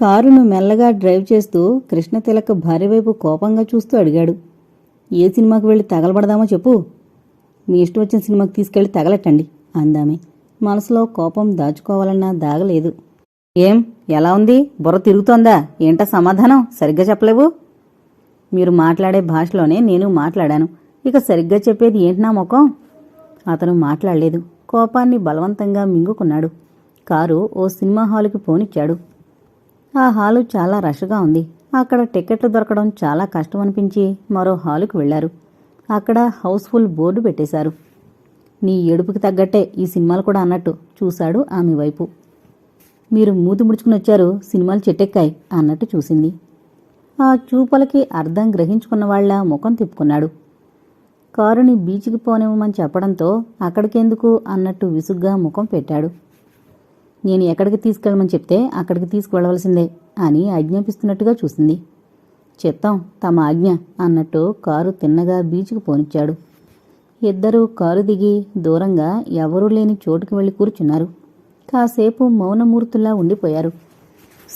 కారును మెల్లగా డ్రైవ్ చేస్తూ కృష్ణతిలక భార్య వైపు కోపంగా చూస్తూ అడిగాడు. ఏ సినిమాకి వెళ్ళి తగలబడదామో చెప్పు. మీ ఇష్టం వచ్చిన సినిమాకి తీసుకెళ్ళి తగలెట్టండి అందామే. మనసులో కోపం దాచుకోవాలన్నా దాగలేదు ఏం ఎలా ఉంది? బుర్ర తిరుగుతోందా? ఏంటా సమాధానం? సరిగ్గా చెప్పలేవు? మీరు మాట్లాడే భాషలోనే నేను మాట్లాడాను. ఇక సరిగ్గా చెప్పేది ఏంటి నా ముఖం? అతను మాట్లాడలేదు. కోపాన్ని బలవంతంగా మింగుకున్నాడు. కారు ఓ సినిమా హాలుకి పోనిచ్చాడు. ఆ హాలు చాలా రష్గా ఉంది. అక్కడ టికెట్లు దొరకడం చాలా కష్టం అనిపించి మరో హాలుకు వెళ్ళారు అక్కడ హౌస్ఫుల్ బోర్డు పెట్టేశారు. నీ ఏడుపుకి తగ్గట్టే ఈ సినిమాలు కూడా అన్నట్టు చూశాడు ఆమె వైపు. మీరు మూతి ముడుచుకుని వచ్చారు సినిమాలు చెట్టెక్కాయి అన్నట్టు చూసింది. ఆ చూపలకి అర్థం గ్రహించుకున్న వాళ్ళ ముఖం తిప్పుకున్నాడు. కారుని బీచ్కి పోనివ్వమని చెప్పడంతో అక్కడికెందుకు అన్నట్టు విసుగ్గా ముఖం పెట్టాడు. నేను ఎక్కడికి తీసుకెళ్ళమని చెప్తే అక్కడికి తీసుకువెళ్ళవలసిందే అని ఆజ్ఞాపిస్తున్నట్టుగా చూసింది. చిత్తం తమ ఆజ్ఞ అన్నట్టు కారు తిన్నగా బీచ్కు పోనిచ్చాడు. ఇద్దరూ కారు దిగి దూరంగా ఎవరూ లేని చోటుకి వెళ్ళి కూర్చున్నారు. కాసేపు మౌనమూర్తుల్లా ఉండిపోయారు.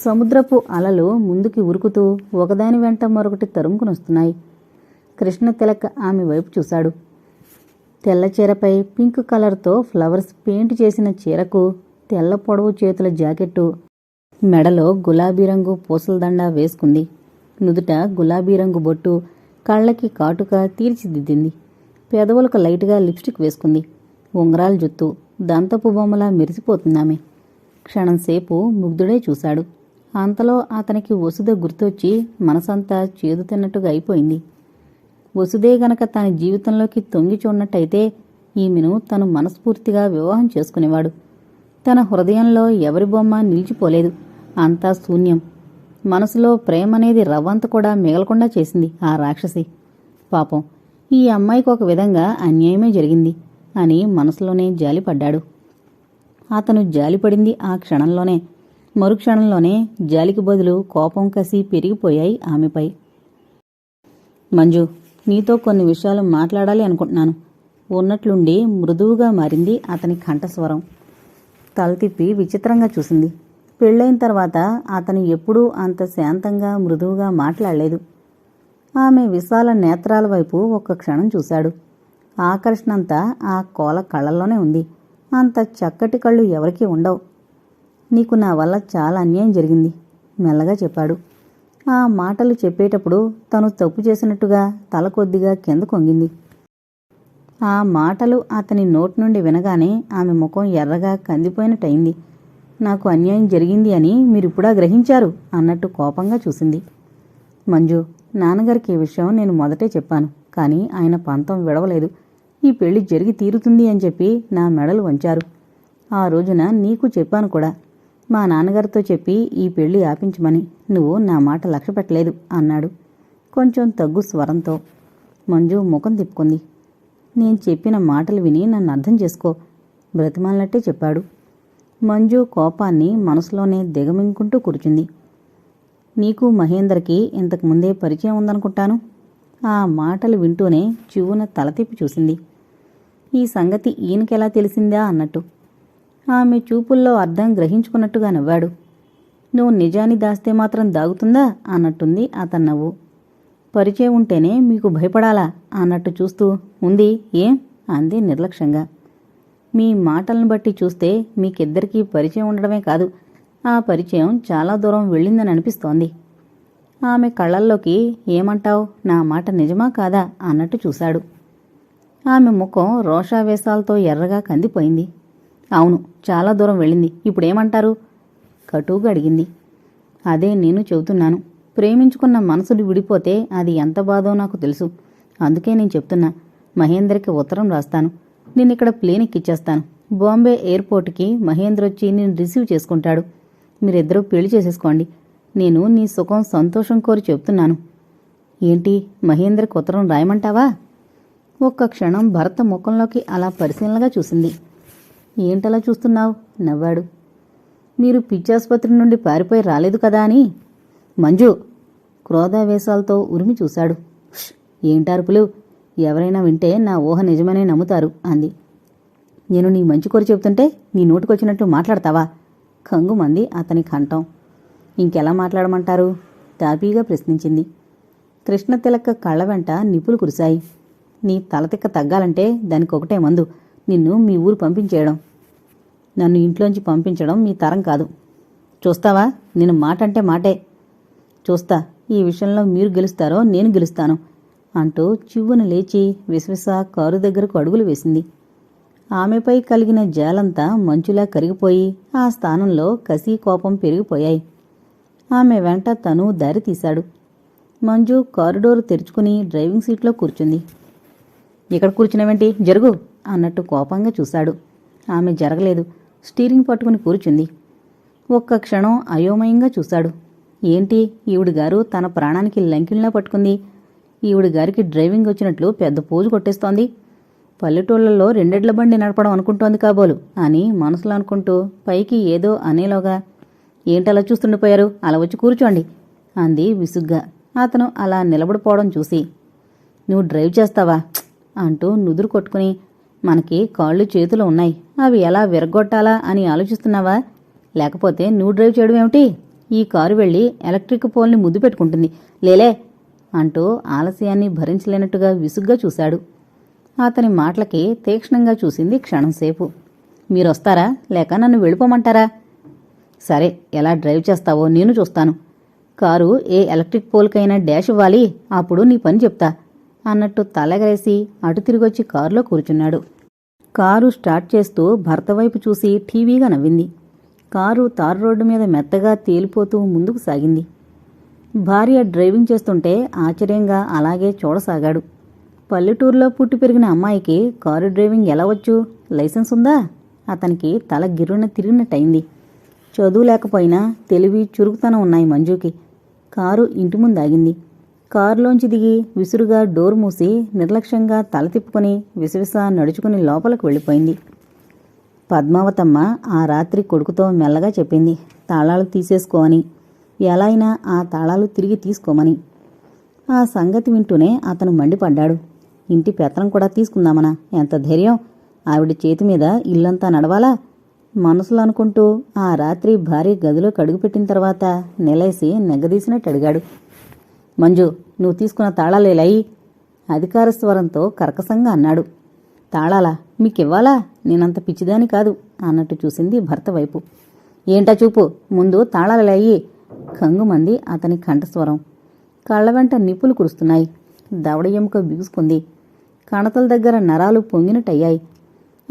సముద్రపు అలలు ముందుకి ఉరుకుతూ ఒకదాని వెంట మరొకటి తరుముకునొస్తున్నాయి. కృష్ణ తిలక్ ఆమె వైపు చూశాడు. తెల్ల చీరపై పింక్ కలర్తో ఫ్లవర్స్ పెయింట్ చేసిన చీరకు తెల్ల పొడవు చేతుల జాకెట్టు మెడలో గులాబీ రంగు పూసలదండ వేసుకుంది. నుదుట గులాబీ రంగు బొట్టు కళ్ళకి కాటుక తీర్చిదిద్దింది. పెదవులకు లైట్గా లిప్స్టిక్ వేసుకుంది. ఉంగరాల జుత్తు దంతపు బొమ్మలా మెరిసిపోతుందామె. క్షణంసేపు ముగ్ధుడే చూశాడు. అంతలో అతనికి వసుద గుర్తొచ్చి మనసంతా చేదు తిన్నట్టుగా అయిపోయింది. వసుదే గనక తన జీవితంలోకి తొంగి చూడనట్టయితే ఈమెను తను మనస్ఫూర్తిగా వివాహం చేసుకునేవాడు. తన హృదయంలో ఎవరి బొమ్మ నిలిచిపోలేదు. అంతా శూన్యం. మనసులో ప్రేమనేది రవ్వంత కూడా మిగలకుండా చేసింది ఆ రాక్షసి. పాపం ఈ అమ్మాయికి ఒక విధంగా అన్యాయమే జరిగింది అని మనసులోనే జాలిపడ్డాడు. అతను జాలిపడింది ఆ క్షణంలోనే. మరుక్షణంలోనే జాలికి బదులు కోపం కసి పెరిగిపోయాయి ఆమెపై. మంజు నీతో కొన్ని విషయాలు మాట్లాడాలి అనుకుంటున్నాను. ఉన్నట్లుండి మృదువుగా మారింది అతని కంఠస్వరం. తల తిప్పి విచిత్రంగా చూసింది. పెళ్ళైన తర్వాత అతను ఎప్పుడూ అంత శాంతంగా మృదువుగా మాట్లాడలేదు. ఆమె విశాల నేత్రాల వైపు ఒక్క క్షణం చూశాడు. ఆకర్షణంతా ఆ కోల కళ్ళల్లోనే ఉంది. అంత చక్కటి కళ్ళు ఎవరికీ ఉండవు. నీకు నా వల్ల చాలా అన్యాయం జరిగింది మెల్లగా చెప్పాడు. ఆ మాటలు చెప్పేటప్పుడు తను తప్పు చేసినట్టుగా తల కొద్దిగా కింద కొంగింది. ఆ మాటలు అతని నోటి నుండి వినగానే ఆమె ముఖం ఎర్రగా కందిపోయినట్టయింది. నాకు అన్యాయం జరిగింది అని మీరిప్పుడా గ్రహించారు? అన్నట్టు కోపంగా చూసింది. మంజు నాన్నగారికి ఈ విషయం నేను మొదటే చెప్పాను కానీ ఆయన పంతం విడవలేదు. ఈ పెళ్ళి జరిగి తీరుతుంది అని చెప్పి నా మెడలు వంచారు. ఆ రోజున నీకు చెప్పాను కూడా. మా నాన్నగారితో చెప్పి ఈ పెళ్ళి ఆపించమని. నువ్వు నా మాట లక్ష్య పెట్టలేదు అన్నాడు కొంచెం తగ్గు స్వరంతో. మంజు ముఖం తిప్పుకుంది. నేను చెప్పిన మాటలు విని నన్ను అర్థం చేసుకో. బ్రతిమాలనట్టే చెప్పాడు. మంజు కోపాన్ని మనసులోనే దిగమింగుకుంటూ కూర్చుంది. నీకు మహేందర్కి ఇంతకు ముందే పరిచయం ఉందనుకుంటాను. ఆ మాటలు వింటూనే చివున తల తిప్పి చూసింది. ఈ సంగతి ఈయనకెలా తెలిసిందా అన్నట్టు. ఆమె చూపుల్లో అర్థం గ్రహించుకున్నట్టుగా నవ్వాడు. నువ్వు నిజాన్ని దాస్తే మాత్రం దాగుతుందా అన్నట్టుంది అతను నవ్వు. పరిచయం ఉంటేనే మీకు భయపడాలా? అన్నట్టు చూస్తూ ఉంది ఏం? అంది నిర్లక్ష్యంగా. మీ మాటలను బట్టి చూస్తే మీకిద్దరికీ పరిచయం ఉండడమే కాదు ఆ పరిచయం చాలా దూరం వెళ్ళిందని అనిపిస్తోంది. ఆమె కళ్ళల్లోకి ఏమంటావు? నా మాట నిజమా కాదా? అన్నట్టు చూశాడు. ఆమె ముఖం రోషావేశాలతో ఎర్రగా కందిపోయింది. అవును చాలా దూరం వెళ్ళింది. ఇప్పుడేమంటారు? కటువుగా అడిగింది. అదే నేను చెబుతున్నాను. ప్రేమించుకున్న మనసులు విడిపోతే అది ఎంత బాధో నాకు తెలుసు. అందుకే నేను చెప్తున్నా మహేందర్కి ఉత్తరం రాస్తాను. నేను ఇక్కడ ప్లేన్ ఎక్కిచ్చేస్తాను బాంబే ఎయిర్పోర్ట్కి మహేంద్ర వచ్చి నేను రిసీవ్ చేసుకుంటాడు. మీరిద్దరూ పెళ్ళి చేసేసుకోండి. నేను నీ సుఖం సంతోషం కోరి చెప్తున్నాను. ఏంటి మహేంద్రకి ఉత్తరం రాయమంటావా? ఒక్క క్షణం భరత ముఖంలోకి అలా పరిశీలనగా చూసింది. ఏంటలా చూస్తున్నావు? నవ్వాడు. మీరు పిచ్చాసుపత్రి నుండి పారిపోయి రాలేదు కదా అని? మంజు క్రోధావేశాలతో ఉరిమి చూశాడు. ఏంటార్పులు? ఎవరైనా వింటే నా ఊహ నిజమనే నమ్ముతారు అంది. నేను నీ మంచి కోరి చెబుతుంటే నీ నోటికొచ్చినట్లు మాట్లాడతావా కంగుమంది అతని కంఠం. ఇంకెలా మాట్లాడమంటారు తాపీగా ప్రశ్నించింది. కృష్ణ తిలక్క కళ్ళ వెంట నిప్పులు కురిశాయి. నీ తలతిక్క తగ్గాలంటే దానికి ఒకటే మందు. నిన్ను మీ ఊరు పంపించేయడం. నన్ను ఇంట్లోంచి పంపించడం మీ తరం కాదు. చూస్తావా? నేను మాట అంటే మాటే. చూస్తా ఈ విషయంలో మీరు గెలుస్తారో నేను గెలుస్తాను అంటూ చివ్వున లేచి విశ్వస కారు దగ్గరకు అడుగులు వేసింది. ఆమెపై కలిగిన జాలంతా మంచులా కరిగిపోయి ఆ స్థానంలో కసి కోపం పెరిగిపోయాయి. ఆమె వెంట తను దారి తీశాడు. మంజు కారిడోర్ తెరుచుకుని డ్రైవింగ్ సీట్లో కూర్చుంది. ఇక్కడ కూర్చున్నావేంటి? జరుగు అన్నట్టు కోపంగా చూశాడు. ఆమె జరగలేదు. స్టీరింగ్ పట్టుకుని కూర్చుంది. ఒక్క క్షణం అయోమయంగా చూశాడు. ఏంటి? ఈవిడి గారు తన ప్రాణానికి లంకిల్లా పట్టుకుంది. ఈవిడి గారికి డ్రైవింగ్ వచ్చినట్లు పెద్ద పోజు కొట్టేస్తోంది. పల్లెటూళ్ళల్లో రెండెడ్ల బండి నడపడం అనుకుంటోంది కాబోలు అని మనసులో అనుకుంటూ పైకి ఏదో అనేలోగా ఏంటలా చూస్తుండిపోయారు అలా వచ్చి కూర్చోండి అంది విసుగ్గా. అతను అలా నిలబడిపోవడం చూసి నువ్వు డ్రైవ్ చేస్తావా? అంటూ నుదురు కొట్టుకుని మనకి కాళ్ళు చేతులు ఉన్నాయి. అవి ఎలా విరగొట్టాలా అని ఆలోచిస్తున్నావా? లేకపోతే నువ్వు డ్రైవ్ చేయడం ఏమిటి? ఈ కారు వెళ్ళి ఎలక్ట్రిక్ పోల్ని ముద్దు పెట్టుకుంటుంది. లేలే అంటూ ఆలస్యాన్ని భరించలేనట్టుగా విసుగ్గా చూశాడు. అతని మాటలకి తీక్షణంగా చూసింది క్షణంసేపు మీరొస్తారా? లేక నన్ను వెళ్ళిపోమంటారా? సరే ఎలా డ్రైవ్ చేస్తావో నేను చూస్తాను. కారు ఏ ఎలక్ట్రిక్ పోల్కైనా డాష్ ఇవ్వాలి అప్పుడు నీ పని చెప్తా అన్నట్టు తలగరేసి అటు తిరిగొచ్చి కారులో కూర్చున్నాడు. కారు స్టార్ట్ చేస్తూ భర్త వైపు చూసి టీవీగా నవ్వింది. కారు తారు రోడ్డు మీద మెత్తగా తేలిపోతూ ముందుకు సాగింది. భార్య డ్రైవింగ్ చేస్తుంటే ఆశ్చర్యంగా అలాగే చూడసాగాడు. పల్లెటూరులో పుట్టి పెరిగిన అమ్మాయికి కారు డ్రైవింగ్ ఎలా వచ్చు? లైసెన్స్ ఉందా? అతనికి తల గిర్రున తిరిగినట్టయింది. చదువు లేకపోయినా తెలివి చురుకుతనం ఉన్నాయి మంజుకి. కారు ఇంటి ముందు ఆగింది. కారులోంచి దిగి విసురుగా డోర్ మూసి నిర్లక్ష్యంగా తల తిప్పుకొని విసవిస నడుచుకుని లోపలికి వెళ్ళిపోయింది. పద్మావతమ్మ ఆ రాత్రి కొడుకుతో మెల్లగా చెప్పింది తాళాలు తీసేసుకో అని ఎలా అయినా ఆ తాళాలు తిరిగి తీసుకోమని. ఆ సంగతి వింటూనే అతను మండిపడ్డాడు. ఇంటి పెత్తనం కూడా తీసుకుందామనా? ఎంత ధైర్యం! ఆవిడ చేతి మీద ఇల్లంతా నడవాలా? మనసులో అనుకుంటూ ఆ రాత్రి భార్య గదిలో కడుగుపెట్టిన తర్వాత నెలేసి నెగ్గదీసినట్టు అడిగాడు. మంజు నువ్వు తీసుకున్న తాళాలేలాయి అధికార స్వరంతో కర్కసంగా అన్నాడు. తాళాలా? మీకివ్వాలా? నేనంత పిచ్చిదాని కాదు అన్నట్టు చూసింది భర్త వైపు. ఏంటా చూపు? ముందు తాళాలయ్యి కంగుమంది అతని కంఠస్వరం. కళ్ళ వెంట నిప్పులు కురుస్తున్నాయి. దవడ ఎముక బిగుసుకుంది. కణతల దగ్గర నరాలు పొంగినట్టయ్యాయి.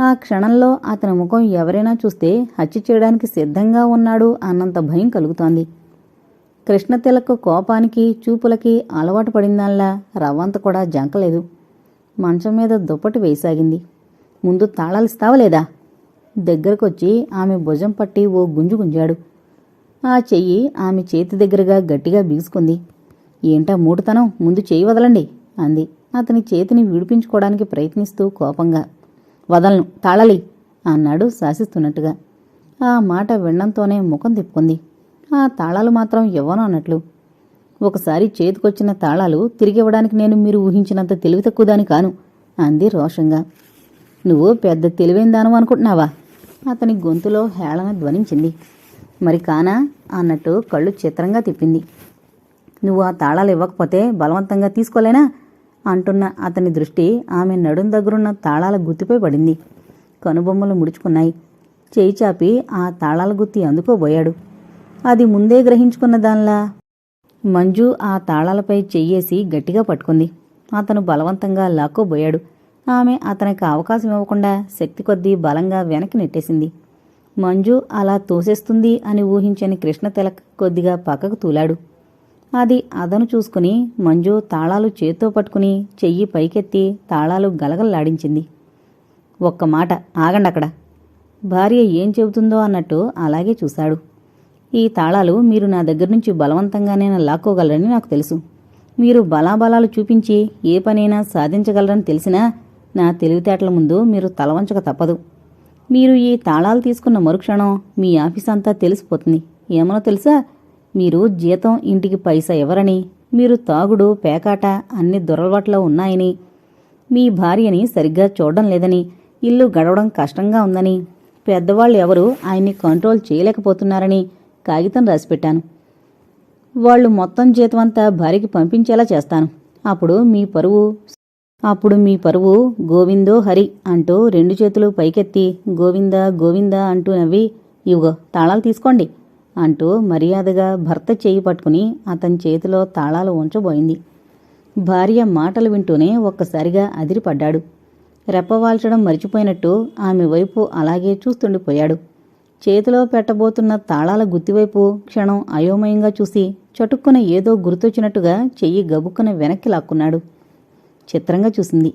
ఆ క్షణంలో అతని ముఖం ఎవరైనా చూస్తే హత్య చేయడానికి సిద్ధంగా ఉన్నాడు అన్నంత భయం కలుగుతోంది. కృష్ణతిలకు కోపానికి చూపులకి అలవాటు పడిందల్లా రవ్వంత కూడా జంకలేదు. మంచం మీద దుప్పటి వేయసాగింది. ముందు తాళాలిస్తావా లేదా దగ్గరకొచ్చి ఆమె భుజం పట్టి ఓ గుంజు గుంజాడు. ఆ చెయ్యి ఆమె చేతి దగ్గరగా గట్టిగా బిగుసుకుంది. ఏంటా మూడుతనం ముందు చెయ్యి వదలండి అంది. అతని చేతిని విడిపించుకోవడానికి ప్రయత్నిస్తూ కోపంగా వదలను తాళాలి అన్నాడు శాసిస్తున్నట్టుగా. ఆ మాట వినడంతోనే ముఖం తిప్పుకుంది. ఆ తాళాలు మాత్రం ఇవ్వను అన్నట్లు. ఒకసారి చేతికొచ్చిన తాళాలు తిరిగివ్వడానికి నేను మీరు ఊహించినంత తెలివి తక్కువదాని కాను అంది రోషంగా. నువ్వు పెద్ద తెలివైన అనుకుంటున్నావా? అతని గొంతులో హేళన ధ్వనించింది. మరి కానా? అన్నట్టు కళ్ళు చిత్రంగా తిప్పింది. నువ్వు ఆ తాళాలు ఇవ్వకపోతే బలవంతంగా తీసుకోలేనా? అంటున్న అతని దృష్టి ఆమె నడుం దగ్గరున్న తాళాల గుత్తిపై పడింది. కనుబొమ్మలు ముడుచుకున్నాయి. చేయి చాపి ఆ తాళాల గుత్తి అందుకోబోయాడు. అది ముందే గ్రహించుకున్న దానిలా మంజు ఆ తాళాలపై చెయ్యేసి గట్టిగా పట్టుకుంది. అతను బలవంతంగా లాక్కోబోయాడు. ఆమె అతనికి అవకాశం ఇవ్వకుండా శక్తి కొద్దీ బలంగా వెనక్కి నెట్టేసింది. మంజు అలా తోసేస్తుంది అని ఊహించని కృష్ణ తిలక్ కొద్దిగా పక్కకు తూలాడు. అది అదను చూసుకుని మంజు తాళాలు చేత్తో పట్టుకుని చెయ్యి పైకెత్తి తాళాలు గలగలలాడించింది. ఒక్క మాట ఆగండక్కడ. భార్య ఏం చెబుతుందో అన్నట్టు అలాగే చూశాడు. ఈ తాళాలు మీరు నా దగ్గర నుంచి బలవంతంగానే లాక్కోగలరని నాకు తెలుసు. మీరు బలాబలాలు చూపించి ఏ పనైనా సాధించగలరని తెలిసినా నా తెలివితేటల ముందు మీరు తలవంచక తప్పదు. మీరు ఈ తాళాలు తీసుకున్న మరుక్షణం మీ ఆఫీస్ అంతా తెలిసిపోతుంది. ఏమనో తెలుసా? మీరు జీతం ఇంటికి పైసా ఎవరని? మీరు తాగుడు పేకాట అన్ని దురలవాట్లో ఉన్నాయని? మీ భార్యని సరిగ్గా చూడడం లేదని? ఇల్లు గడవడం కష్టంగా ఉందని? పెద్దవాళ్ళు ఎవరు ఆయన్ని కంట్రోల్ చేయలేకపోతున్నారని? కాగితం రాసిపెట్టాను వాళ్ళు మొత్తం జీతమంతా భార్యకి పంపించేలా చేస్తాను. అప్పుడు మీ పరువు అప్పుడు మీ పరువు గోవిందో హరి అంటూ రెండు చేతులు పైకెత్తి గోవింద గోవింద అంటూ నవ్వి ఇవిగో తాళాలు తీసుకోండి అంటూ మర్యాదగా భర్త చేయి పట్టుకుని అతని చేతిలో తాళాలు ఉంచబోయింది. భార్య మాటలు వింటూనే ఒక్కసారిగా అదిరిపడ్డాడు. రెప్పవాల్చడం మరిచిపోయినట్టు ఆమె వైపు అలాగే చూస్తుండిపోయాడు. చేతిలో పెట్టబోతున్న తాళాల గుత్తివైపు క్షణం అయోమయంగా చూసి చటుక్కున ఏదో గుర్తొచ్చినట్టుగా చెయ్యి గబుక్కున వెనక్కి లాక్కున్నాడు. చిత్రంగా చూసింది.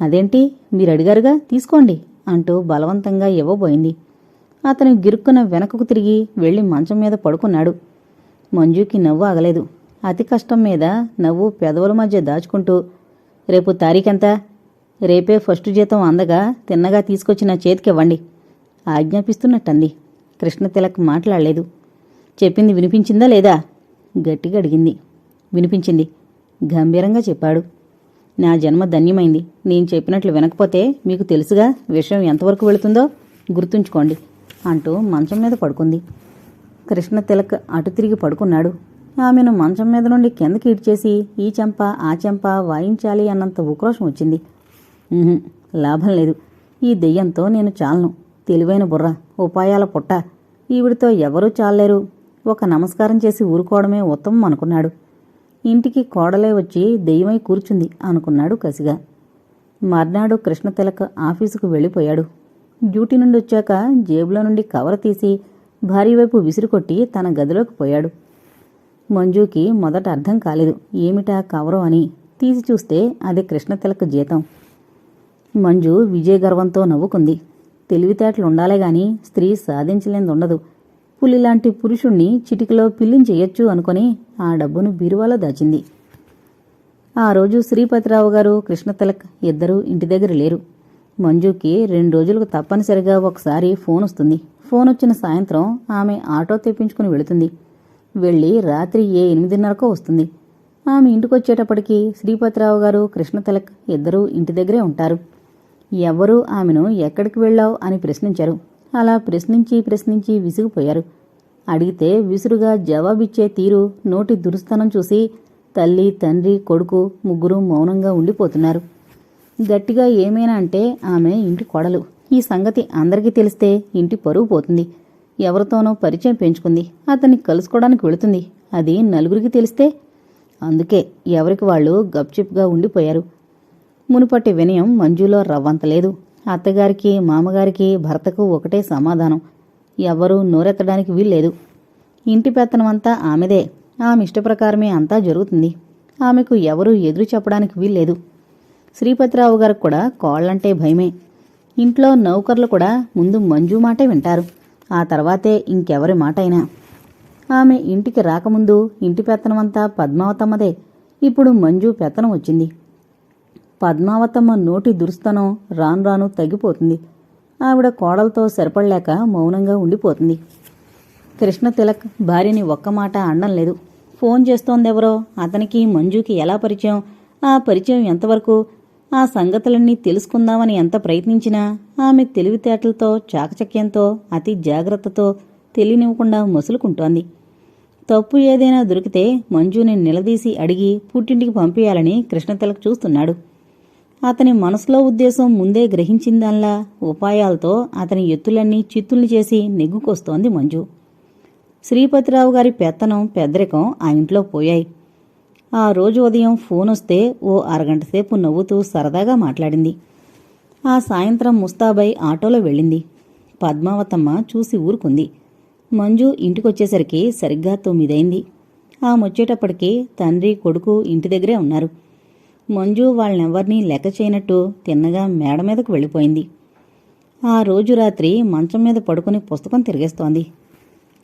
అదేంటి? మీరు అడిగారుగా తీసుకోండి అంటూ బలవంతంగా ఇవ్వబోయింది. అతను గిరుక్కున వెనకకు తిరిగి వెళ్ళి మంచం మీద పడుకున్నాడు. మంజుకి నవ్వు ఆగలేదు. అతి కష్టం మీద నవ్వు పెదవుల మధ్య దాచుకుంటూ రేపు తారీఖెంత? రేపే ఫస్ట్ జీతం అందగా తిన్నగా తీసుకొచ్చి నా చేతికివ్వండి ఆజ్ఞాపిస్తున్నట్టంది. కృష్ణ తిలక్ మాట్లాడలేదు. చెప్పింది వినిపించిందా లేదా? గట్టిగా అడిగింది. వినిపించింది. గంభీరంగా చెప్పాడు. నా జన్మ ధన్యమైంది. నేను చెప్పినట్లు వినకపోతే మీకు తెలుసుగా విషయం ఎంతవరకు వెళుతుందో? గుర్తుంచుకోండి అంటూ మంచం మీద పడుకుంది. కృష్ణ తిలక్ అటు తిరిగి పడుకున్నాడు. ఆమెను మంచం మీద నుండి కిందకి ఇడ్చేసి ఈ చెంప ఆ చెంప వాయించాలి అన్నంత ఉక్రోషం వచ్చింది. లాభం లేదు. ఈ దెయ్యంతో నేను చాలను. తెలివైన బుర్ర ఉపాయాల పుట్ట. ఈవిడితో ఎవరూ చాలలేరు. ఒక నమస్కారం చేసి ఊరుకోవడమే ఉత్తమం అనుకున్నాడు. ఇంటికి కోడలే వచ్చి దెయ్యమై కూర్చుంది అనుకున్నాడు కసిగా. మర్నాడు కృష్ణ తిలక్ ఆఫీసుకు వెళ్ళిపోయాడు. డ్యూటీ నుండి వచ్చాక జేబులో నుండి కవర్ తీసి భార్య వైపు విసిరుకొట్టి తన గదిలోకి పోయాడు. మంజుకి మొదట అర్థం కాలేదు. ఏమిటా కవరు అని తీసి చూస్తే అది కృష్ణ తిలక్ జీతం. మంజు విజయ గర్వంతో నవ్వుకుంది. తెలివితేటలు ఉండాలే గాని స్త్రీ సాధించలేనిది ఉండదు పులిలాంటి పురుషుణ్ణి చిటికలో పిల్లించేయొచ్చు అనుకొని ఆ డబ్బును బీరువాలో దాచింది. ఆ రోజు శ్రీపతిరావు గారు కృష్ణతిలక్ ఇద్దరూ ఇంటి దగ్గర లేరు. మంజుకి రెండు రోజులకు తప్పనిసరిగా ఒకసారి ఫోన్ వస్తుంది. ఫోన్ వచ్చిన సాయంత్రం ఆమె ఆటో తెప్పించుకుని వెళుతుంది. వెళ్ళి రాత్రి ఏ ఎనిమిదిన్నరకో వస్తుంది. ఆమె ఇంటికొచ్చేటప్పటికి శ్రీపతిరావు గారు కృష్ణ తిలక్ ఇద్దరూ ఇంటి దగ్గరే ఉంటారు. ఎవ్వరూ ఆమెను ఎక్కడికి వెళ్ళావు అని ప్రశ్నించారు. అలా ప్రశ్నించి ప్రశ్నించి విసిగిపోయారు. అడిగితే విసురుగా జవాబిచ్చే తీరు నోటి దురుస్తనం చూసి తల్లి తండ్రి కొడుకు ముగ్గురు మౌనంగా ఉండిపోతున్నారు. గట్టిగా ఏమైనా అంటే ఆమె ఇంటి కొడలు. ఈ సంగతి అందరికీ తెలిస్తే ఇంటి పరువు పోతుంది. ఎవరితోనో పరిచయం పెంచుకుంది. అతన్ని కలుసుకోవడానికి వెళుతుంది. అది నలుగురికి తెలిస్తే అందుకే ఎవరికి వాళ్ళు గప్చిప్గా ఉండిపోయారు. మునుపటి వినయం మంజులో రవ్వంత లేదు. అత్తగారికి మామగారికి భర్తకు ఒకటే సమాధానం. ఎవ్వరూ నోరెత్తడానికి వీల్లేదు. ఇంటి పెత్తనమంతా ఆమెదే. ఆమె ఇష్టప్రకారమే అంతా జరుగుతుంది. ఆమెకు ఎవరూ ఎదురు చెప్పడానికి వీల్లేదు. శ్రీపతిరావు గారికి కూడా కోళ్ళంటే భయమే. ఇంట్లో నౌకర్లు కూడా ముందు మంజు మాటే వింటారు. ఆ తర్వాతే ఇంకెవరి మాట అయినా ఆమె ఇంటికి రాకముందు ఇంటి పెత్తనమంతా పద్మావతమ్మదే. ఇప్పుడు మంజు పెత్తనం వచ్చింది. పద్మావతమ్మ నోటి దురుస్తనం రాను రాను తగ్గిపోతుంది. ఆవిడ కోడలతో సరిపడలేక మౌనంగా ఉండిపోతుంది. కృష్ణ తిలక్ భార్యని ఒక్క మాట అనడం లేదు. ఫోన్ చేస్తోందెవరో? అతనికి మంజుకి ఎలా పరిచయం? ఆ పరిచయం ఎంతవరకు? ఆ సంగతులన్నీ తెలుసుకుందామని ఎంత ప్రయత్నించినా ఆమె తెలివితేటలతో చాకచక్యంతో అతి జాగ్రత్తతో తెలియనివ్వకుండా మసులుకుంటోంది. తప్పు ఏదైనా దొరికితే మంజుని నిలదీసి అడిగి పుట్టింటికి పంపించాలని కృష్ణతిలక్ చూస్తున్నాడు. అతని మనసులో ఉద్దేశం ముందే గ్రహించిందల్లా ఉపాయాలతో అతని ఎత్తులన్నీ చిత్తుల్ని చేసి నెగ్గుకొస్తోంది మంజు. శ్రీపతిరావు గారి పెత్తనం పెద్దరికం ఆ ఇంట్లో పోయాయి. ఆ రోజు ఉదయం ఫోన్ వస్తే ఓ అరగంట సేపు నవ్వుతూ సరదాగా మాట్లాడింది. ఆ సాయంత్రం ముస్తాబై ఆటోలో వెళ్ళింది. పద్మావతమ్మ చూసి ఊరుకుంది. మంజు ఇంటికొచ్చేసరికి సరిగ్గా తొమ్మిదైంది. ఆమె తండ్రి కొడుకు ఇంటి దగ్గరే ఉన్నారు. మంజు వాళ్ళనెవ్వరినీ లెక్క చేయనట్టు తిన్నగా మేడ మీదకు వెళ్ళిపోయింది. ఆ రోజు రాత్రి మంచం మీద పడుకుని పుస్తకం తిరిగేస్తోంది.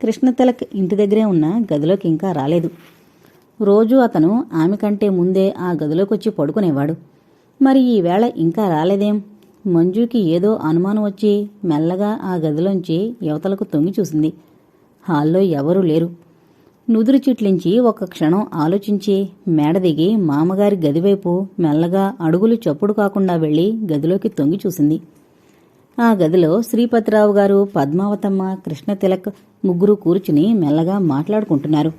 కృష్ణతిలక్ ఇంటి దగ్గరే ఉన్న గదిలోకి ఇంకా రాలేదు. రోజు అతను ఆమె కంటే ముందే ఆ గదిలోకి వచ్చి పడుకునేవాడు. మరి ఈవేళ ఇంకా రాలేదేం? మంజుకి ఏదో అనుమానం వచ్చి మెల్లగా ఆ గదిలోంచి యువతలకు తొంగి చూసింది. హాల్లో ఎవరూ లేరు. నుదురు చిట్లించి ఒక క్షణం ఆలోచించి మేడ దిగి మామగారి గదివైపు మెల్లగా అడుగులు చప్పుడు కాకుండా వెళ్ళి గదిలోకి తొంగి చూసింది. ఆ గదిలో శ్రీపతిరావు గారు పద్మావతమ్మ కృష్ణ తిలక్ ముగ్గురు కూర్చుని మెల్లగా మాట్లాడుకుంటున్నారు.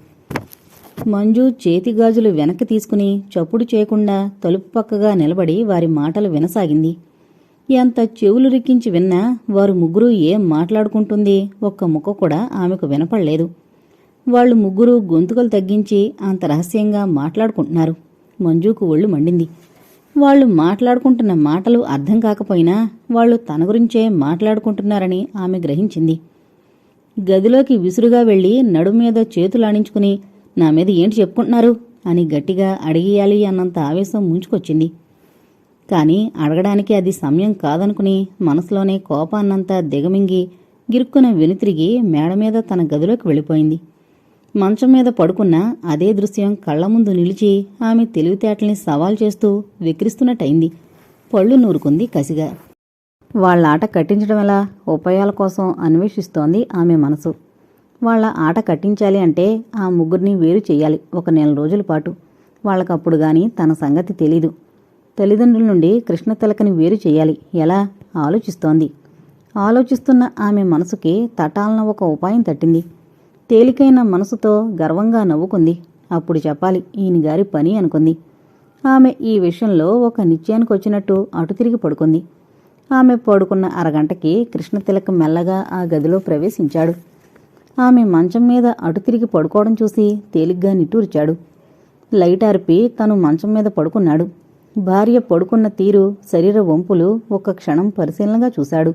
మంజు చేతి గాజులు వెనక్కి తీసుకుని చప్పుడు చేయకుండా తలుపు పక్కగా నిలబడి వారి మాటలు వినసాగింది. ఎంత చెవులు రిక్కించి విన్నా వారు ముగ్గురు ఏం మాట్లాడుకుంటుంది ఒక్క ముక్క కూడా ఆమెకు వినపడలేదు. వాళ్ళు ముగ్గురు గొంతుకలు తగ్గించి అంత రహస్యంగా మాట్లాడుకుంటున్నారు. మంజుకు ఒళ్ళు మండింది. వాళ్ళు మాట్లాడుకుంటున్న మాటలు అర్థం కాకపోయినా వాళ్ళు తన గురించే మాట్లాడుకుంటున్నారని ఆమె గ్రహించింది. గదిలోకి విసురుగా వెళ్ళి నడుము మీద చేతులాడించుకుని నా మీద ఏంటి చెప్పుకుంటున్నారు? అని గట్టిగా అడిగేయాలి అన్నంత ఆవేశం ముంచుకొచ్చింది. కానీ అడగడానికి అది సమయం కాదనుకుని మనసులోనే కోపాన్నంతా దిగమింగి గిరుక్కున వెనుతిరిగి మేడ మీద తన గదిలోకి వెళ్ళిపోయింది. మంచం మీద పడుకున్న అదే దృశ్యం కళ్ళ ముందు నిలిచి ఆమె తెలివితేటల్ని సవాల్ చేస్తూ విక్రిస్తున్నట్టయింది. పళ్ళు నూరుకుంది కసిగా. వాళ్ళ ఆట కట్టించడం ఎలా? ఉపాయాల కోసం అన్వేషిస్తోంది ఆమె మనసు. వాళ్ళ ఆట కట్టించాలి అంటే ఆ ముగ్గురిని వేరు చేయాలి ఒక నెల రోజుల పాటు. వాళ్ళకప్పుడు గాని తన సంగతి తెలీదు. తల్లిదండ్రుల నుండి కృష్ణ తిలకని వేరు చేయాలి. ఎలా? ఆలోచిస్తోంది. ఆలోచిస్తున్న ఆమె మనసుకి తటాలన ఒక ఉపాయం తట్టింది. తేలికైన మనసుతో గర్వంగా నవ్వుకుంది. అప్పుడు చెప్పాలి ఈయన గారి పని అనుకుంది. ఆమె ఈ విషయంలో ఒక నిశ్చయానికి వచ్చినట్టు అటు తిరిగి పడుకుంది. ఆమె పడుకున్న అరగంటకి కృష్ణతిలక మెల్లగా ఆ గదిలో ప్రవేశించాడు. ఆమె మంచం మీద అటు తిరిగి పడుకోవడం చూసి తేలిగ్గా నిట్టూర్చాడు. లైట్ ఆర్పి తను మంచం మీద పడుకున్నాడు. భార్య పడుకున్న తీరు శరీర వంపులు ఒక్క క్షణం పరిశీలనగా చూశాడు.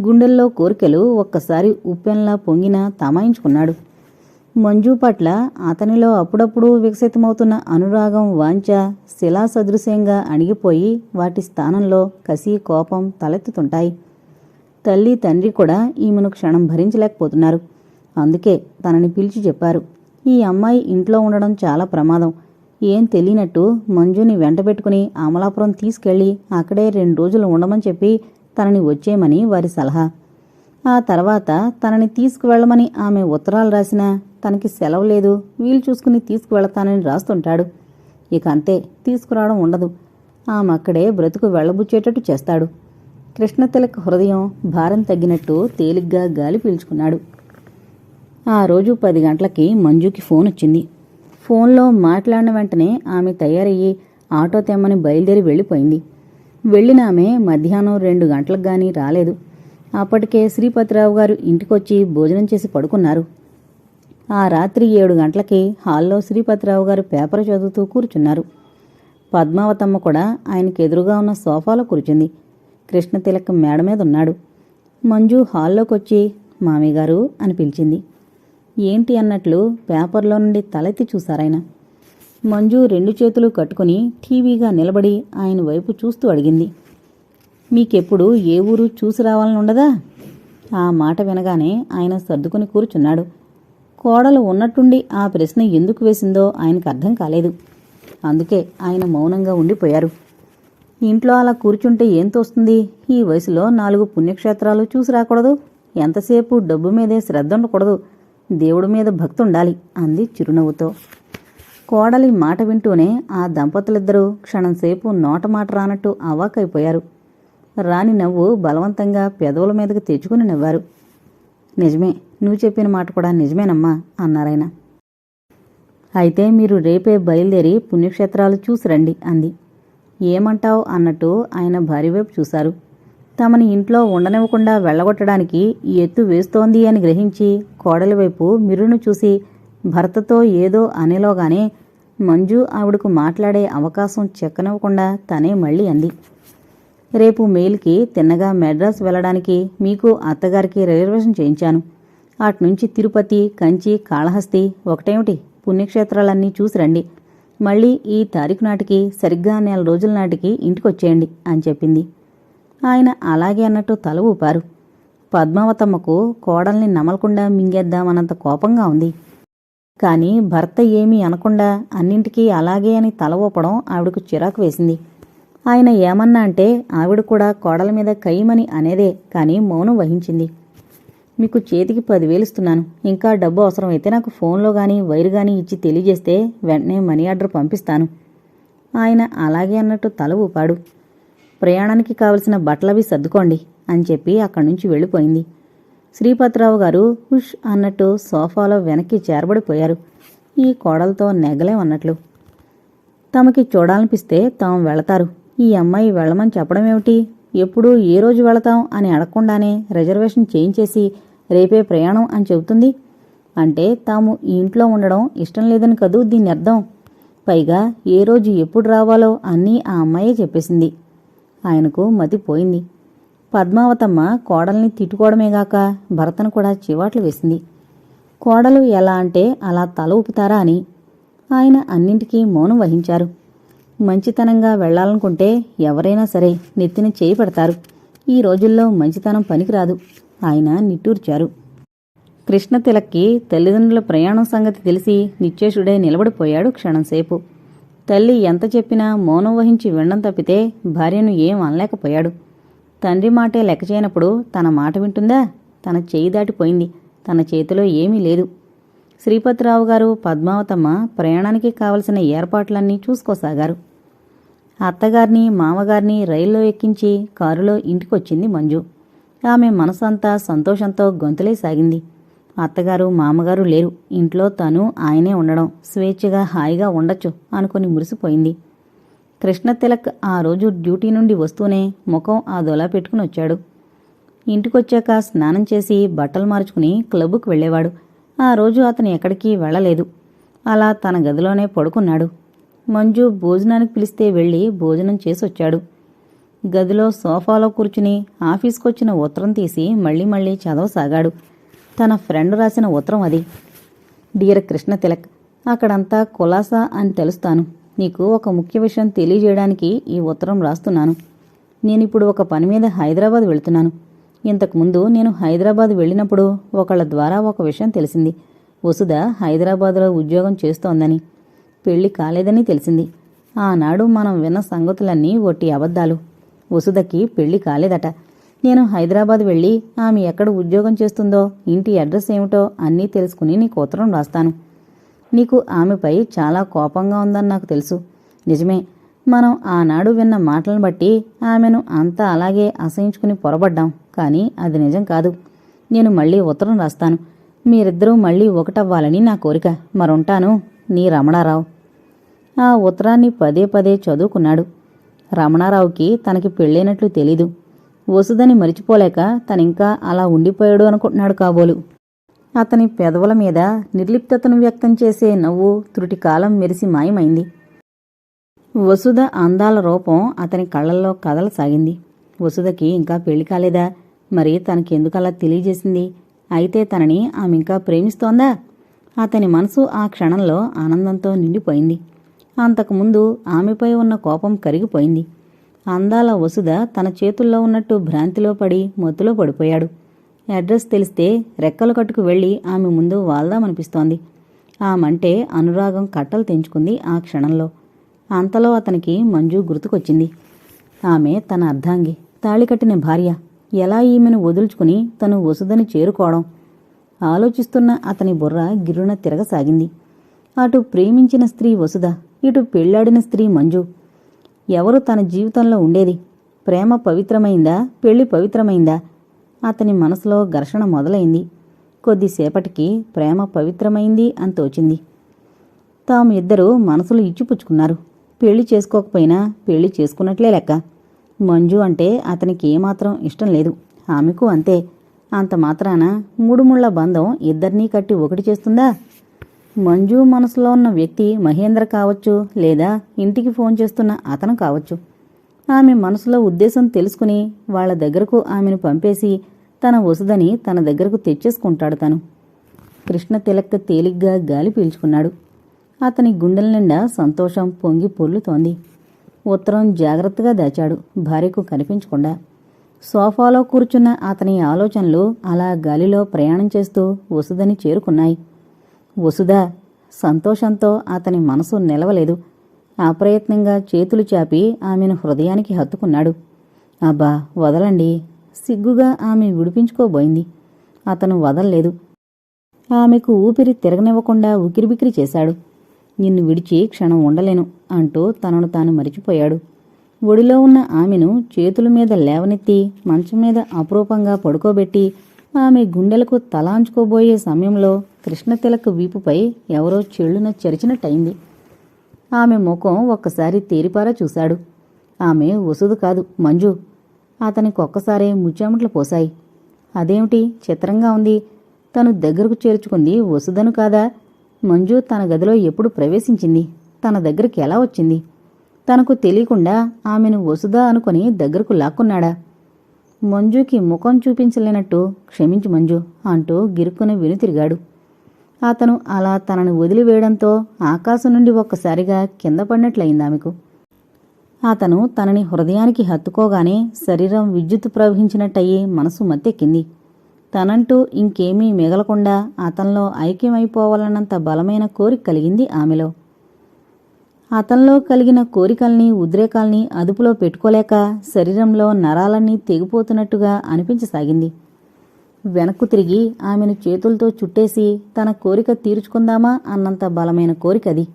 గుండెల్లో కోరికలు ఒక్కసారి ఉప్పెన్లా పొంగిన తమాయించుకున్నాడు. మంజు పట్ల అతనిలో అప్పుడప్పుడు వికసితమవుతున్న అనురాగం వాంఛ శిలా సదృశ్యంగా అణిగిపోయి వాటి స్థానంలో కసి కోపం తలెత్తుతుంటాయి. తల్లి తండ్రి కూడా ఈమెను క్షణం భరించలేకపోతున్నారు. అందుకే తనని పిలిచి చెప్పారు. ఈ అమ్మాయి ఇంట్లో ఉండడం చాలా ప్రమాదం. ఏం తెలియనట్టు మంజుని వెంటబెట్టుకుని అమలాపురం తీసుకెళ్ళి అక్కడే రెండు రోజులు ఉండమని చెప్పి తనని వచ్చేయమని వారి సలహా. ఆ తర్వాత తనని తీసుకువెళ్ళమని ఆమె ఉత్తరాలు రాసినా తనకి సెలవు లేదు వీలు చూసుకుని తీసుకువెళతానని రాస్తుంటాడు. ఇక అంతే తీసుకురావడం ఉండదు. ఆమె అక్కడే బ్రతుకు వెళ్ళబుచ్చేటట్టు చేస్తాడు. కృష్ణతిలక్ హృదయం భారం తగ్గినట్టు తేలిగ్గా గాలి పీల్చుకున్నాడు. ఆ రోజు పది గంటలకి మంజుకి ఫోన్ వచ్చింది. ఫోన్లో మాట్లాడిన వెంటనే ఆమె తయారయ్యి ఆటో తెమ్మని బయలుదేరి వెళ్ళిపోయింది. వెళ్ళిన ఆమె మధ్యాహ్నం రెండు గంటలకు గాని రాలేదు. అప్పటికే శ్రీపతిరావు గారు ఇంటికొచ్చి భోజనం చేసి పడుకున్నారు. ఆ రాత్రి ఏడు గంటలకి హాల్లో శ్రీపతిరావు గారు పేపర్ చదువుతూ కూర్చున్నారు. పద్మావతమ్మ కూడా ఆయనకి ఎదురుగా ఉన్న సోఫాలో కూర్చుంది. కృష్ణతిలక్ మేడ మీద ఉన్నాడు. మంజు హాల్లోకొచ్చి మామయ్య గారు అని పిలిచింది. ఏంటి అన్నట్లు పేపర్లో నుండి తలెత్తి చూశారాయన. మంజు రెండు చేతులు కట్టుకుని టీవీగా నిలబడి ఆయన వైపు చూస్తూ అడిగింది. మీకెప్పుడు ఏ ఊరు చూసి రావాలని ఉండదా ఆ మాట వినగానే ఆయన సర్దుకుని కూర్చున్నాడు. కోడలు ఉన్నట్టుండి ఆ ప్రశ్న ఎందుకు వేసిందో ఆయనకు అర్థం కాలేదు. అందుకే ఆయన మౌనంగా ఉండిపోయారు. ఇంట్లో అలా కూర్చుంటే ఏం తోస్తుంది? ఈ వయసులో నాలుగు పుణ్యక్షేత్రాలు చూసి రాకూడదు. ఎంతసేపు డబ్బు మీదే శ్రద్ధ ఉండకూడదు. దేవుడి మీద భక్తుండాలి అంది చిరునవ్వుతో. కోడలి మాట వింటూనే ఆ దంపతులిద్దరూ క్షణంసేపు నోట మాట రానట్టు అవాకైపోయారు రాని నవ్వు బలవంతంగా పెదవుల మీదకు తెచ్చుకుని నవ్వారు. నిజమే నువ్వు చెప్పిన మాట కూడా నిజమేనమ్మా అన్నారాయన. అయితే మీరు రేపే బయలుదేరి పుణ్యక్షేత్రాలు చూసి రండి అంది. ఏమంటావ్ అన్నట్టు ఆయన భార్య వైపు చూశారు. తమని ఇంట్లో ఉండనివ్వకుండా వెళ్ళగొట్టడానికి ఎత్తు వేస్తోంది అని గ్రహించి కోడలి వైపు మిరును చూసి భర్తతో ఏదో అనేలోగానే మంజు ఆవిడకు మాట్లాడే అవకాశం చెక్కనివ్వకుండా తనే మళ్ళీ అంది. రేపు మెయిల్కి తిన్నగా మెడ్రాస్ వెళ్ళడానికి మీకు అత్తగారికి రిజర్వేషన్ చేయించాను. అట్నుంచి తిరుపతి కంచి కాళహస్తి ఒకటేమిటి? పుణ్యక్షేత్రాలన్నీ చూసి రండి. మళ్ళీ ఈ తారీఖు నాటికి సరిగ్గా నెల రోజుల నాటికి ఇంటికొచ్చేయండి అని చెప్పింది. ఆయన అలాగే అన్నట్టు తల ఊపారు. పద్మావతమ్మకు కోడల్ని నమలకుండా మింగేద్దామన్నంత కోపంగా ఉంది. కానీ భర్త ఏమీ అనకుండా అన్నింటికీ అలాగే అని తల ఊపడం ఆవిడకు చిరాకు వేసింది. ఆయన ఏమన్నా అంటే ఆవిడ కూడా కోడల మీద కయ్యమని అనేదే కానీ మౌనం వహించింది. మీకు చేతికి పదివేలు ఇస్తున్నాను ఇంకా డబ్బు అవసరమైతే నాకు ఫోన్లో కానీ వైరు కానీ ఇచ్చి తెలియజేస్తే వెంటనే మనీ ఆర్డర్ పంపిస్తాను. ఆయన అలాగే అన్నట్టు తల ఊపాడు. ప్రయాణానికి కావలసిన బట్టలవి సర్దుకోండి అని చెప్పి అక్కడి నుంచి వెళ్ళిపోయింది. శ్రీపతిరావు గారు హుష్ అన్నట్టు సోఫాలో వెనక్కి చేరబడిపోయారు. ఈ కోడలతో నెగలేమన్నట్లు తమకి చూడాలనిపిస్తే తాము వెళతారు. ఈ అమ్మాయి వెళ్ళమని చెప్పడమేమిటి ఎప్పుడు ఏ రోజు వెళతాం అని అడగకుండానే రిజర్వేషన్ చేయించేసి రేపే ప్రయాణం అని చెబుతుంది. అంటే తాము ఈ ఇంట్లో ఉండడం ఇష్టం లేదని కదూ దీని అర్థం? పైగా ఏ రోజు ఎప్పుడు రావాలో అన్నీ ఆ అమ్మాయే చెప్పేసింది. ఆయనకు మతి పోయింది. పద్మావతమ్మ కోడల్ని తిట్టుకోవడమేగాక భర్తను కూడా చివాట్లు వేసింది. కోడలు ఎలా అంటే అలా తల ఊపుతారా అని ఆయన అన్నింటికీ మౌనం వహించారు. మంచితనంగా వెళ్ళాలనుకుంటే ఎవరైనా సరే నెత్తిన చేయి పెడతారు. ఈ రోజుల్లో మంచితనం పనికిరాదు. ఆయన నిట్టూర్చారు. కృష్ణ తిలక్కి తల్లిదండ్రుల ప్రయాణం సంగతి తెలిసి నిత్యేషుడే నిలబడిపోయాడు క్షణంసేపు. తల్లి ఎంత చెప్పినా మౌనం వహించి వినడం తప్పితే భార్యను ఏం అనలేకపోయాడు. తండ్రి మాటే లెక్క చేయనప్పుడు తన మాట వింటుందా? తన చేయి దాటిపోయింది. తన చేతిలో ఏమీ లేదు. శ్రీపతిరావు గారు పద్మావతమ్మ ప్రయాణానికి కావలసిన ఏర్పాట్లన్నీ చూసుకోసాగారు. అత్తగారిని మామగారిని రైల్లో ఎక్కించి కారులో ఇంటికొచ్చింది మంజు. ఆమె మనసంతా సంతోషంతో గొంతులే సాగింది. అత్తగారు మామగారు లేరు. ఇంట్లో తను ఆయనే ఉండడం స్వేచ్ఛగా హాయిగా ఉండొచ్చు అనుకుని మురిసిపోయింది. కృష్ణ తిలక్ ఆ రోజు డ్యూటీ నుండి వస్తూనే ముఖం ఆ దొలా పెట్టుకుని వచ్చాడు. ఇంటికొచ్చాక స్నానం చేసి బట్టలు మార్చుకుని క్లబ్కు వెళ్ళేవాడు. ఆ రోజు అతను ఎక్కడికి వెళ్ళలేదు. అలా తన గదిలోనే పడుకున్నాడు. మంజు భోజనానికి పిలిస్తే వెళ్ళి భోజనం చేసి వచ్చాడు గదిలో సోఫాలో కూర్చుని ఆఫీస్కొచ్చిన ఉత్తరం తీసి మళ్ళీ మళ్ళీ చదవసాగాడు. తన ఫ్రెండ్ రాసిన ఉత్తరం అది. డియర్ కృష్ణ తిలక్ అక్కడంతా కులాసా అని తెలుస్తాను. నీకు ఒక ముఖ్య విషయం తెలియజేయడానికి ఈ ఉత్తరం రాస్తున్నాను. నేనిప్పుడు ఒక పని మీద హైదరాబాద్ వెళ్తున్నాను. ఇంతకుముందు నేను హైదరాబాద్ వెళ్ళినప్పుడు ఒకళ్ళ ద్వారా ఒక విషయం తెలిసింది. వసుధ హైదరాబాద్లో ఉద్యోగం చేస్తోందని పెళ్ళి కాలేదని తెలిసింది. ఆనాడు మనం విన్న సంగతులన్నీ ఒట్టి అబద్ధాలు. వసుధకి పెళ్ళి కాలేదట. నేను హైదరాబాద్ వెళ్ళి ఆమె ఎక్కడ ఉద్యోగం చేస్తుందో ఇంటి అడ్రస్ ఏమిటో అన్నీ తెలుసుకుని నీకు ఉత్తరం రాస్తాను. నీకు ఆమెపై చాలా కోపంగా ఉందని నాకు తెలుసు. నిజమే మనం ఆనాడు విన్న మాటలను బట్టి ఆమెను అంతా అలాగే అసహించుకుని పొరబడ్డాం. కానీ అది నిజం కాదు. నేను మళ్ళీ ఉత్తరం రాస్తాను. మీరిద్దరూ మళ్ళీ ఒకటవ్వాలని నా కోరిక. మరుంటాను నీ రమణారావు. ఆ ఉత్తరాన్ని పదే పదే చదువుకున్నాడు. రమణారావుకి తనకి పెళ్ళైనట్లు తెలీదు. వసుదని మరిచిపోలేక తనింకా అలా ఉండిపోయాడు అనుకుంటున్నాడు కాబోలు. అతని పెదవుల మీద నిర్లిప్తతను వ్యక్తం చేసే నవ్వు త్రుటికాలం మెరిసి మాయమైంది. వసుధ అందాల రూపం అతని కళ్ళల్లో కదలసాగింది. వసుధకి ఇంకా పెళ్ళి కాలేదా? మరి తనకెందుకలా తెలియజేసింది? అయితే తనని ఆమె ఇంకా ప్రేమిస్తోందా? అతని మనసు ఆ క్షణంలో ఆనందంతో నిండిపోయింది. అంతకుముందు ఆమెపై ఉన్న కోపం కరిగిపోయింది. అందాల వసుధ తన చేతుల్లో ఉన్నట్టు భ్రాంతిలో పడి మత్తులో పడిపోయాడు. అడ్రస్ తెలిస్తే రెక్కలు కట్టుకు వెళ్ళి ఆమె ముందు వాల్దామనిపిస్తోంది ఆమంటే అనురాగం కట్టలు తెంచుకుంది ఆ క్షణంలో. అంతలో అతనికి మంజు గుర్తుకొచ్చింది. ఆమె తన అర్ధాంగి తాళికట్టిన భార్య ఎలా ఈమెను వదులుచుకుని తను వసుదని చేరుకోవడం? ఆలోచిస్తున్న అతని బుర్ర గిరున తిరగసాగింది. అటు ప్రేమించిన స్త్రీ వసుధ ఇటు పెళ్ళాడిన స్త్రీ మంజు. ఎవరు తన జీవితంలో ఉండేది? ప్రేమ పవిత్రమైందా? పెళ్ళి పవిత్రమైందా? అతని మనసులో ఘర్షణ మొదలైంది. కొద్దిసేపటికి ప్రేమ పవిత్రమైంది అని తోచింది. తాము ఇద్దరూ మనసులు ఇచ్చిపుచ్చుకున్నారు. పెళ్ళి చేసుకోకపోయినా పెళ్ళి చేసుకున్నట్లే లెక్క. మంజు అంటే అతనికి ఏమాత్రం ఇష్టం లేదు. ఆమెకు అంతే. అంత మాత్రాన మూడుముళ్ళ బంధం ఇద్దరినీ కట్టి ఒకటి చేస్తుందా? మంజు మనసులో ఉన్న వ్యక్తి మహేంద్ర కావచ్చు లేదా ఇంటికి ఫోన్ చేస్తున్న అతను కావచ్చు. ఆమె మనసులో ఉద్దేశం తెలుసుకుని వాళ్ళ దగ్గరకు ఆమెను పంపేసి తన వసుదని తన దగ్గరకు తెచ్చేసుకుంటాడు తను. కృష్ణ తిలక్ తేలిగ్గా గాలి పీల్చుకున్నాడు. అతని గుండెల నిండా సంతోషం పొంగి పొర్లుతోంది. ఉత్తరం జాగ్రత్తగా దాచాడు భార్యకు కనిపించకుండా. సోఫాలో కూర్చున్న అతని ఆలోచనలు అలా గాలిలో ప్రయాణం చేస్తూ వసుదని చేరుకున్నాయి. వసుధ సంతోషంతో అతని మనసు నిలవలేదు. అప్రయత్నంగా చేతులు చాపి ఆమెను హృదయానికి హత్తుకున్నాడు. అబ్బా వదలండి. సిగ్గుగా ఆమె విడిపించుకోబోయింది. అతను వదల్లేదు. ఆమెకు ఊపిరి తిరగనివ్వకుండా ఉకిరిబికిరి చేశాడు. నిన్ను విడిచి క్షణం ఉండలేను అంటూ తనను తాను మరిచిపోయాడు. ఒడిలో ఉన్న ఆమెను చేతుల మీద లేవనెత్తి మంచం మీద అపురూపంగా పడుకోబెట్టి ఆమె గుండెలకు తలాంచుకోబోయే సమయంలో కృష్ణతిలక్ వీపుపై ఎవరో చెళ్ళున చెరిచినట్టయింది. ఆమె ముఖం ఒక్కసారి తేరిపారా చూశాడు. ఆమె వసుదు కాదు మంజు. అతనికి ఒక్కసారే ముచ్చామట్లు పోశాయి. అదేమిటి? చిత్రంగా ఉంది. తను దగ్గరకు చేర్చుకుంది వసుదను కాదా? మంజు తన గదిలో ఎప్పుడు ప్రవేశించింది? తన దగ్గరికి ఎలా వచ్చింది? తనకు తెలియకుండా ఆమెను వసుదా అనుకుని దగ్గరకు లాక్కున్నాడా? మంజుకి ముఖం చూపించలేనట్టు క్షమించు మంజు అంటూ గిరుక్కున వెనుతిరిగాడు. అతను అలా తనను వదిలివేయడంతో ఆకాశం నుండి ఒక్కసారిగా కింద పడినట్లయింది ఆమెకు. అతను తనని హృదయానికి హత్తుకోగానే శరీరం విద్యుత్ ప్రవహించినట్టయి మనసు మత్తెక్కింది. తనంటూ ఇంకేమీ మిగలకుండా అతనిలో ఐక్యమైపోవాలన్నంత బలమైన కోరిక కలిగింది ఆమెలో. అతనిలో కలిగిన కోరికల్ని ఉద్రేకాల్ని అదుపులో పెట్టుకోలేక శరీరంలో నరాలన్నీ తెగిపోతున్నట్టుగా అనిపించసాగింది. వెనక్కు తిరిగి ఆమెను చేతులతో చుట్టేసి తన కోరిక తీర్చుకుందామా అన్నంత బలమైన కోరికది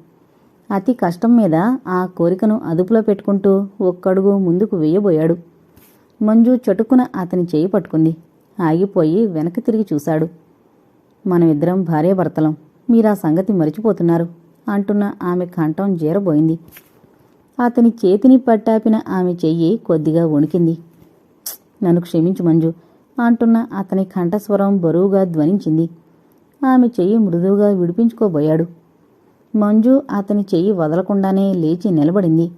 అతి కష్టం మీద ఆ కోరికను అదుపులో పెట్టుకుంటూ ఒక్కడుగు ముందుకు వేయబోయాడు. మంజు చటుక్కున అతని చేయి పట్టుకుంది. ఆగిపోయి వెనక్కి తిరిగి చూశాడు. మనమిద్దరం భార్యాభర్తలం మీరా సంగతి మరిచిపోతున్నారు అంటున్న ఆమె కంఠం జీరబోయింది. అతని చేతిని పట్టాపిన ఆమె చెయ్యి కొద్దిగా వణికింది. నన్ను క్షమించు మంజు. అంటున్న అతని కంఠస్వరం బరువుగా ధ్వనించింది. ఆమె చెయ్యి మృదువుగా విడిపించుకోబోయాడు. మంజు అతని చెయ్యి వదలకుండానే లేచి నిలబడింది.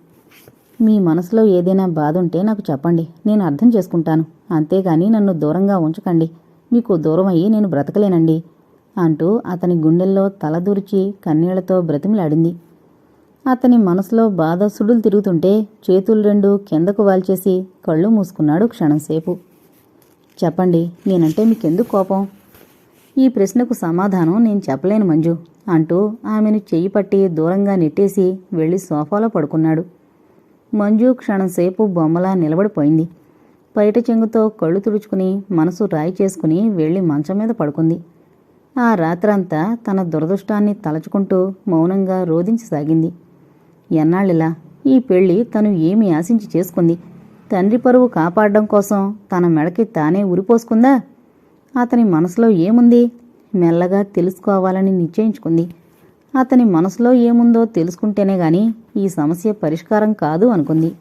మీ మనసులో ఏదైనా బాధ ఉంటే నాకు చెప్పండి. నేను అర్థం చేసుకుంటాను. అంతేగాని నన్ను దూరంగా ఉంచకండి. మీకు దూరం అయ్యి నేను బ్రతకలేనండి అంటూ అతని గుండెల్లో తలదూర్చి కన్నీళ్ళతో బ్రతిమిలాడింది. అతని మనసులో బాధ సుడులు తిరుగుతుంటే చేతులు రెండు కిందకు వాల్చేసి కళ్ళు మూసుకున్నాడు క్షణంసేపు. చెప్పండి నేనంటే మీకెందుకు కోపం? ఈ ప్రశ్నకు సమాధానం నేను చెప్పలేను మంజు అంటూ ఆమెను చెయ్యి పట్టి దూరంగా నెట్టేసి వెళ్ళి సోఫాలో పడుకున్నాడు. మంజు క్షణంసేపు బొమ్మలా నిలబడిపోయింది. బయట చెంగుతో కళ్ళు తుడుచుకుని మనసు రాయి చేసుకుని వెళ్ళి మంచం మీద పడుకుంది. ఆ రాత్రంతా తన దురదృష్టాన్ని తలచుకుంటూ మౌనంగా రోధించసాగింది. ఎన్నాళ్ళిలా ఈ పెళ్ళి తను ఏమి ఆశించి చేసుకుంది? తండ్రి పరువు కాపాడడం కోసం తన మెడకి తానే ఉరిపోసుకుందా? అతని మనసులో ఏముంది? మెల్లగా తెలుసుకోవాలని నిశ్చయించుకుంది. అతని మనసులో ఏముందో తెలుసుకుంటేనే గాని ఈ సమస్య పరిష్కారం కాదు అనుకుంది.